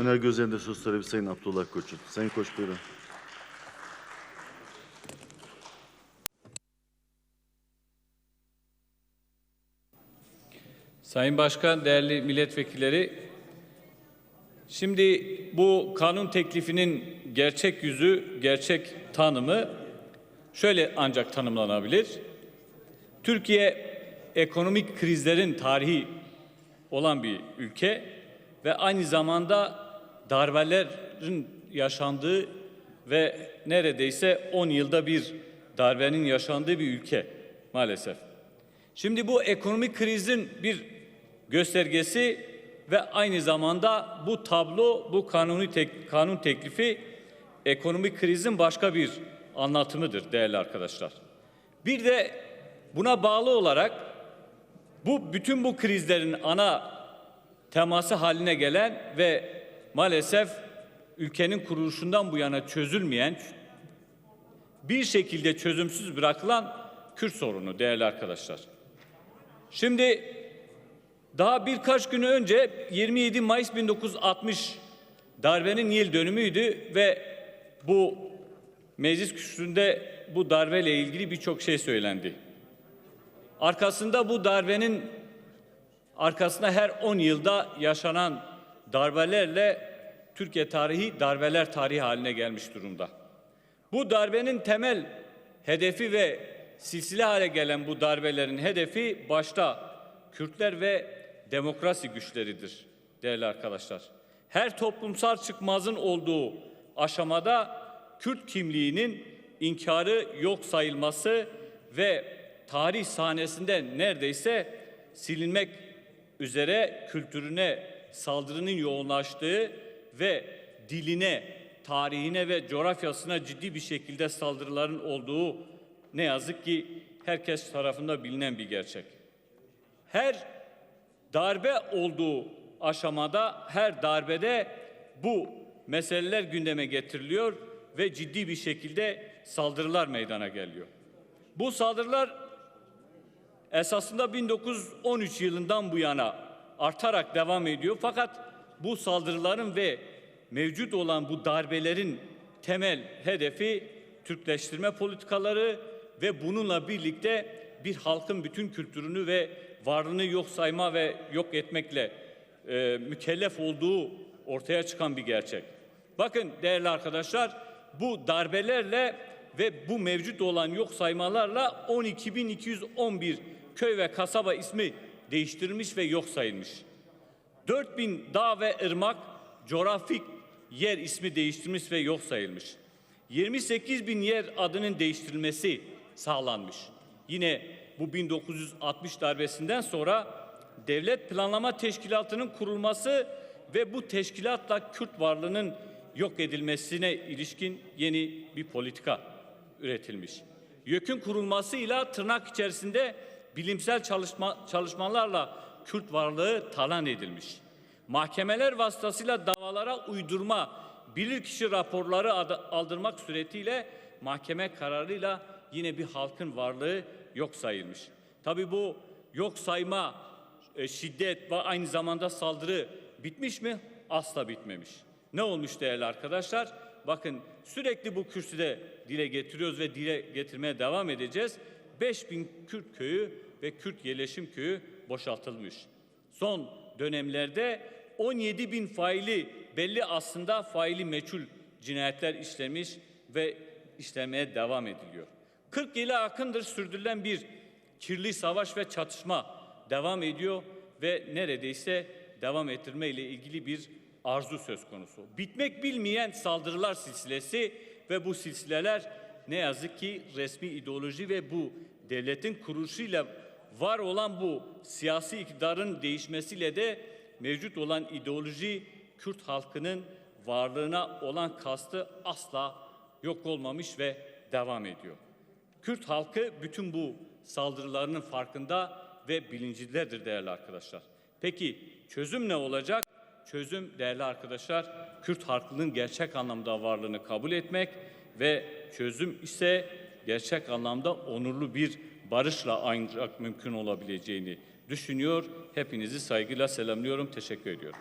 Önerge üzerinde söz sahibi Sayın Abdullah Koç'un. Sayın Koç buyurun. Sayın Başkan, değerli milletvekilleri, şimdi bu kanun teklifinin gerçek yüzü, gerçek tanımı şöyle ancak tanımlanabilir. Türkiye ekonomik krizlerin tarihi olan bir ülke ve aynı zamanda darbelerin yaşandığı ve neredeyse 10 yılda bir darbenin yaşandığı bir ülke maalesef. Şimdi bu ekonomik krizin bir göstergesi ve aynı zamanda bu tablo, bu kanuni tek, kanun teklifi ekonomik krizin başka bir anlatımıdır değerli arkadaşlar. Bir de buna bağlı olarak bu bütün bu krizlerin ana teması haline gelen ve maalesef ülkenin kuruluşundan bu yana çözülmeyen bir şekilde çözümsüz bırakılan Kürt sorunu değerli arkadaşlar. Şimdi daha birkaç gün önce 27 Mayıs 1960 darbenin yıl dönümüydü ve bu meclis kürsüsünde bu darbeyle ilgili birçok şey söylendi. Arkasında bu darbenin arkasında her 10 yılda yaşanan darbelerle Türkiye tarihi darbeler tarihi haline gelmiş durumda. Bu darbenin temel hedefi ve silsile hale gelen bu darbelerin hedefi başta Kürtler ve demokrasi güçleridir değerli arkadaşlar. Her toplumsal çıkmazın olduğu aşamada Kürt kimliğinin inkarı yok sayılması ve tarih sahnesinde neredeyse silinmek üzere kültürüne saldırının yoğunlaştığı ve diline, tarihine ve coğrafyasına ciddi bir şekilde saldırıların olduğu ne yazık ki herkes tarafından bilinen bir gerçek. Her darbe olduğu aşamada, her darbede bu meseleler gündeme getiriliyor ve ciddi bir şekilde saldırılar meydana geliyor. Bu saldırılar esasında 1913 yılından bu yana artarak devam ediyor. Fakat bu saldırıların ve mevcut olan bu darbelerin temel hedefi Türkleştirme politikaları ve bununla birlikte bir halkın bütün kültürünü ve varlığını yok sayma ve yok etmekle e, mükellef olduğu ortaya çıkan bir gerçek. Bakın değerli arkadaşlar bu darbelerle ve bu mevcut olan yok saymalarla 12.211 köy ve kasaba ismi değiştirilmiş ve yok sayılmış. 4000 dağ ve ırmak coğrafik yer ismi değiştirilmiş ve yok sayılmış. 28 bin yer adının değiştirilmesi sağlanmış. Yine bu 1960 darbesinden sonra Devlet Planlama Teşkilatı'nın kurulması ve bu teşkilatla Kürt varlığının yok edilmesine ilişkin yeni bir politika üretilmiş. YÖK'ün kurulmasıyla tırnak içerisinde bilimsel çalışma, çalışmalarla Kürt varlığı talan edilmiş. Mahkemeler vasıtasıyla davalara uydurma, bilirkişi raporları aldırmak suretiyle mahkeme kararıyla yine bir halkın varlığı yok sayılmış. Tabi bu yok sayma, e, şiddet ve aynı zamanda saldırı bitmiş mi? Asla bitmemiş. Ne olmuş değerli arkadaşlar? Bakın sürekli bu kürsüde dile getiriyoruz ve dile getirmeye devam edeceğiz. 5000 Kürt köyü ve Kürt yerleşim köyü boşaltılmış. Son dönemlerde 17 bin faili belli aslında faili meçhul cinayetler işlemiş ve işlemeye devam ediliyor. 40 yıla yakındır sürdürülen bir kirli savaş ve çatışma devam ediyor ve neredeyse devam ettirme ile ilgili bir arzu söz konusu. Bitmek bilmeyen saldırılar silsilesi ve bu silsileler ne yazık ki resmi ideoloji ve bu devletin kuruluşuyla var olan bu siyasi iktidarın değişmesiyle de mevcut olan ideoloji Kürt halkının varlığına olan kastı asla yok olmamış ve devam ediyor. Kürt halkı bütün bu saldırılarının farkında ve bilincindedir değerli arkadaşlar. Peki çözüm ne olacak? Çözüm değerli arkadaşlar Kürt halkının gerçek anlamda varlığını kabul etmek ve çözüm ise gerçek anlamda onurlu bir barışla ancak mümkün olabileceğini düşünüyor. Hepinizi saygıyla selamlıyorum. Teşekkür ediyorum.